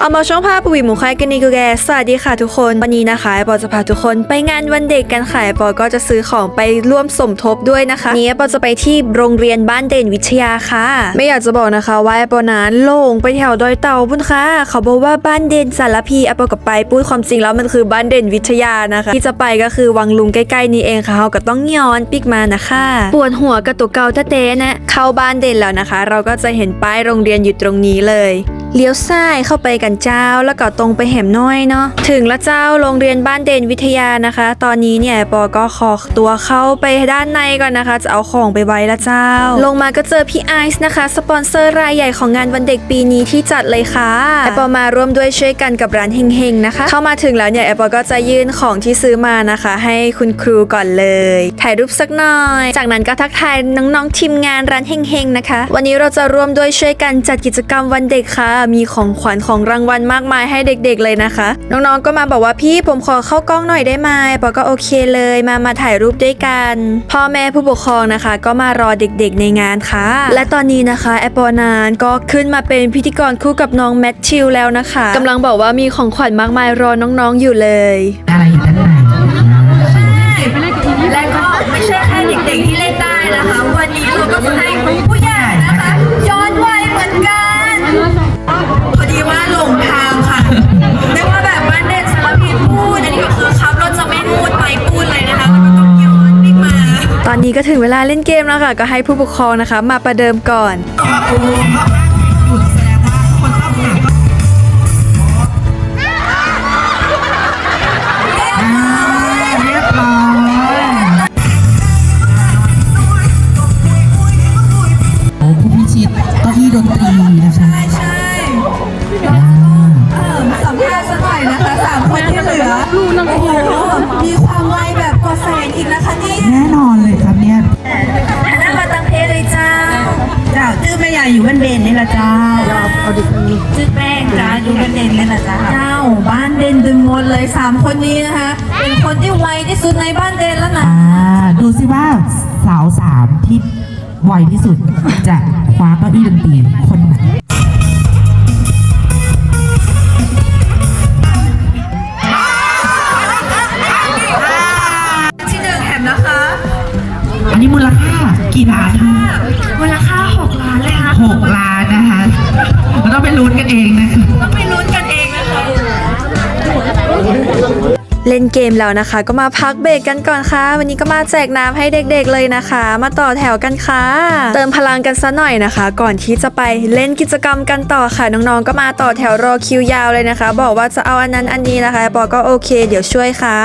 เอามาช่องภาพปวีหมูค่ายกันนีกูแกสวัสดีค่ะทุกคน วันนี้นะคะไอปอจะพาทุกคนไปงานวันเด็กกันค่ะไอปอก็จะซื้อของไปร่วมสมทบด้วยนะคะนี้ไอปอจะไปที่โรงเรียนบ้านเด่นวิทยาค่ะ ไม่อยากจะบอกนะคะว่าไอปอนั้นลงไปแถวดอยเต่าพุ่นค่ะ เขาบอกว่าบ้านเด่นสารพีอปอกับไปพูดความจริงแล้วมันคือบ้านเด่นวิทยานะคะ ที่จะไปก็คือวังลุงใกล้ๆนี้เองค่ะเราก็ต้องย้อนปิกมานะคะปวดหัวกระตุกเกาตะเตนะเข้าบ้านเด่นแล้วนะคะ เราก็จะเห็นป้ายโรงเรียนอยู่ตรงนี้เลย เลี้ยวซ้ายเข้าไปกันเจ้า แล้วก็ตรงไปแหมน้อยเนาะถึงแล้วเจ้าโรงเรียนบ้านเด่นวิทยานะคะ ตอนนี้เนี่ยปอก็ขอตัวเข้าไปด้านในก่อนนะคะ จะเอาของไปไว้ละเจ้า ลงมาก็เจอพี่ไอซ์นะคะสปอนเซอร์รายใหญ่ของงานวันเด็กปีนี้ที่จัดเลยค่ะแอปเปอมาร่วมด้วยช่วยกันกับร้านเฮงๆนะคะ เข้ามาถึงแล้วเนี่ยแอปเปอก็จะยื่นของที่ซื้อมานะคะ ให้คุณครูก่อนเลย ถ่ายรูปสักหน่อย จากนั้นก็ทักทายน้องๆทีมงานร้านเฮงๆนะคะ วันนี้เราจะร่วมด้วยช่วยกันจัดกิจกรรมวันเด็กค่ะมีของขวัญของรางวัลมากมายให้เด็กๆเลยนะคะ น้องๆก็มาบอกว่าพี่ผมขอเข้ากล้องหน่อยได้ไหมปอก็โอเคเลยมามาถ่ายรูปด้วยกัน พ่อแม่ผู้ปกครองนะคะ ก็มารอเด็กๆในงานค่ะ และตอนนี้นะคะแอปปอนานก็ขึ้นมาเป็นพิธีกรคู่กับน้องแมทชิลแล้วนะคะกำลังบอกว่ามีของขวัญมากมายรอน้องๆอยู่เลย อะไรอยู่ด้านใน อนนี้ก็ถึงเวลาเล่นเกมแล้วค่ะ ก็ให้ผู้ปกครองนะคะ มาประเดิมก่อน โอ้ผู้พิชิตเก้าอี้ดนตรี นเด่นเลยนะจ้าเจ้าบ้านเด่นดึงหมดเลยสามคนนี้นะคะ เป็นคนที่ไวที่สุดในบ้านเด่นแล้วนะอ่าดูสิว่าสาวสามที่ไวที่สุดจะคว้าเก้าอี้ดนตรีคนไหนที่หนึ่งแถมนะคะ อันนี้มูลค่ากี่ล้านคะมูลค่าหกล้านเลยค่ะหกล้านนะคะเราต้องไปลุ้นกันเองนะคะ ต้องไป เล่นเกมแล้วนะคะ ก็มาพักเบรกกันก่อนค่ะ วันนี้ก็มาแจกน้ำให้เด็กๆเลยนะคะ มาต่อแถวกันค่ะ เติมพลังกันซะหน่อยนะคะ ก่อนที่จะไปเล่นกิจกรรมกันต่อค่ะน้องๆก็มาต่อแถวรอคิวยาวเลยนะคะ บอกว่าจะเอาอันนั้นอันนี้นะคะปอก็โอเค เดี๋ยวช่วยค่ะ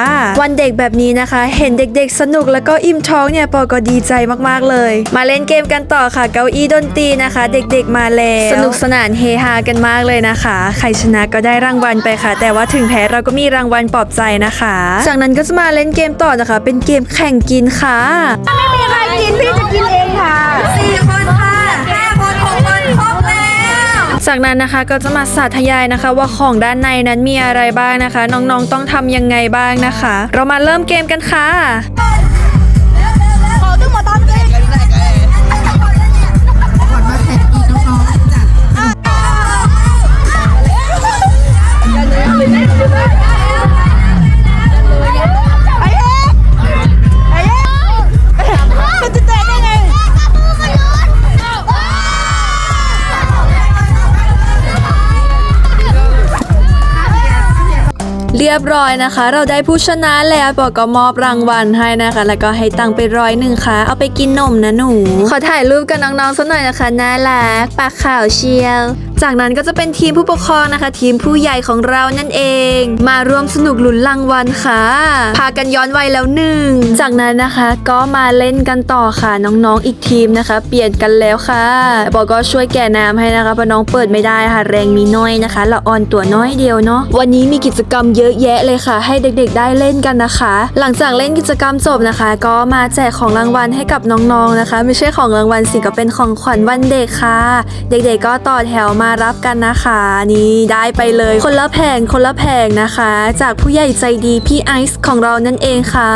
วันเด็กแบบนี้นะคะ เห็นเด็กๆ สนุกแล้วก็อิ่มท้องเนี่ยปอก็ดีใจมากๆเลย มาเล่นเกมกันต่อค่ะ เก้าอี้ดนตรีนะคะ เด็กๆมาแล้วสนุกสนานเฮฮากันมากเลยนะคะ ใครชนะก็ได้รางวัลไปค่ะ แต่ว่าถึงแพ้เราก็มีรางวัลปลอบใจนะคะ จากนั้นก็จะมาเล่นเกมต่อนะคะ เป็นเกมแข่งกินค่ะ ไม่มีใครกินพี่จะกินเองค่ะสี่คนค่ะห้าคนหกคนครบแล้ว จากนั้นนะคะก็จะมาสาธยายนะคะ ว่าของด้านในนั้นมีอะไรบ้างนะคะ น้องๆต้องทำยังไงบ้างนะคะ เรามาเริ่มเกมกันค่ะ เรียบร้อยนะคะ เราได้ผู้ชนะแล้วบอกก็มอบรางวัลให้นะคะ แล้วก็ให้ตังค์ไปร้อยหนึ่งค่ะ เอาไปกินนมนะหนู ขอถ่ายรูปกับน้องๆสักหน่อยนะคะน่ารักปากขาวเชียว จากนั้นก็จะเป็นทีมผู้ปกครองนะคะ ทีมผู้ใหญ่ของเรานั่นเอง มาร่วมสนุกลุ้นรางวัลค่ะ พากันย้อนวัยแล้วหนึ่ง จากนั้นนะคะ ก็มาเล่นกันต่อค่ะน้องๆอีกทีมนะคะ เปลี่ยนกันแล้วค่ะบอกก็ช่วยแก่น้ำให้นะคะเพราะน้องเปิดไม่ได้ค่ะ แรงมีน้อยนะคะละอ่อนตัวน้อยเดียวเนาะวันนี้มีกิจกรรมเยอะอะแยะเลยค่ะ ให้เด็กๆ ได้เล่นกันนะคะ หลังจากเล่นกิจกรรมจบนะคะ ก็มาแจกของรางวัลให้กับน้องๆนะคะ ไม่ใช่ของรางวัลสิก็เป็นของขวัญวันเด็กค่ะ เด็กๆก็ต่อแถวมารับกันนะคะ นี่ได้ไปเลยคนละแผงคนละแผงนะคะ จากผู้ใหญ่ใจดีพี่ไอซ์ของเรานั่นเองค่ะ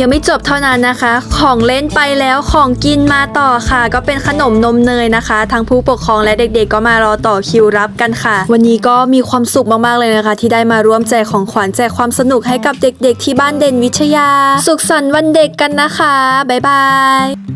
ยังไม่จบเท่านั้นนะคะ ของเล่นไปแล้วของกินมาต่อค่ะ ก็เป็นขนมนมเนยนะคะทั้งผู้ปกครองและเด็กๆ ก็มารอต่อคิวรับกันค่ะ วันนี้ก็มีความสุขมากๆเลยนะคะ ที่ได้มาร่วมแจกของขวัญแจกความสนุกให้กับเด็กๆ ที่บ้านเด่นวิทยา สุขสันต์วันเด็กกันนะคะ บ๊ายบาย